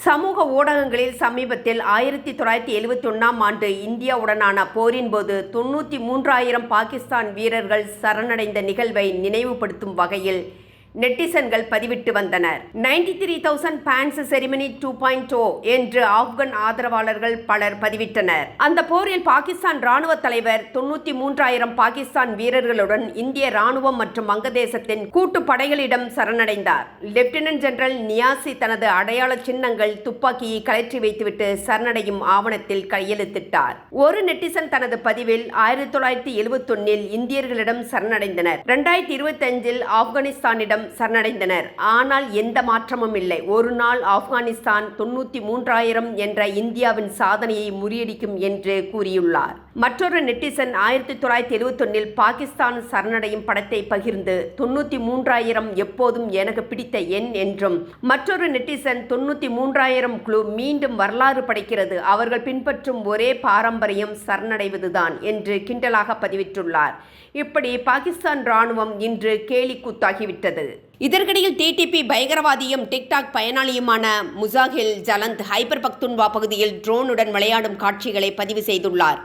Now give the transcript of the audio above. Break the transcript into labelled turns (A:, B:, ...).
A: சமூக ஊடகங்களில் சமீபத்தில் ஆயிரத்தி தொள்ளாயிரத்தி எழுபத்தி ஒன்றாம் ஆண்டு இந்தியாவுடனான போரின் போது தொண்ணூற்றி மூன்றாயிரம் பாகிஸ்தான் வீரர்கள் சரணடைந்த நிகழ்வை நினைவுபடுத்தும் வகையில் நெட்டிசன்கள் பதிவிட்டு வந்தனர். Ninety three thousand fans ceremony two point O என்று ஆப்கன் ஆதரவாளர்கள் பலர் பதிவிட்டனர். அந்த போரில் பாகிஸ்தான் ராணுவ தலைவர் தொண்ணூத்தி மூன்றாயிரம் பாகிஸ்தான் வீரர்களுடன் இந்திய ராணுவம் மற்றும் வங்கதேசத்தின் கூட்டு படைகளிடம் சரணடைந்தார். லெப்டினன்ட் ஜெனரல் நியாசி தனது அடையாள சின்னங்கள் துப்பாக்கியை கழற்றி வைத்துவிட்டு சரணடையும் ஆவணத்தில் கையெழுத்திட்டார். ஒரு நெட்டிசன் தனது பதிவில் ஆயிரத்தி தொள்ளாயிரத்தி எழுபத்தொன்னில் இந்தியர்களிடம் சரணடைந்தனர். இரண்டாயிரத்தி இருபத்தஞ்சில் ஆப்கானிஸ்தானிடம் சரணடைந்தனர். ஆனால் எந்த மாற்றமும் இல்லை. ஒரு நாள் ஆப்கானிஸ்தான் தொண்ணூற்றி மூன்றாயிரம் என்ற இந்தியாவின் சாதனையை முறியடிக்கும் என்று கூறியுள்ளார். மற்றொரு நெட்டிசன் ஆயிரத்தி தொள்ளாயிரத்தி எழுபத்தொன்னில் பாகிஸ்தான் சரணடையும் படத்தை பகிர்ந்து தொண்ணூற்றி மூன்றாயிரம் எப்போதும் எனக்கு பிடித்த எண் என்றும் மற்றொரு நெட்டிசன் தொண்ணூற்றி மூன்றாயிரம் குழு மீண்டும் வரலாறு படைக்கிறது. அவர்கள் பின்பற்றும் ஒரே பாரம்பரியம் சரணடைவதுதான் என்று கிண்டலாக பதிவிட்டுள்ளார். இப்படி பாகிஸ்தான் ராணுவம் இன்று கேலி கூத்தாகிவிட்டது. இதற்கிடையில் டிடிபி பயங்கரவாதியும் டிக்டாக் பயனாளியுமான முசாஹில் ஜலந்த் ஹைபர் பக்துன்வா பகுதியில் ட்ரோனுடன் விளையாடும் காட்சிகளை பதிவு செய்துள்ளார்.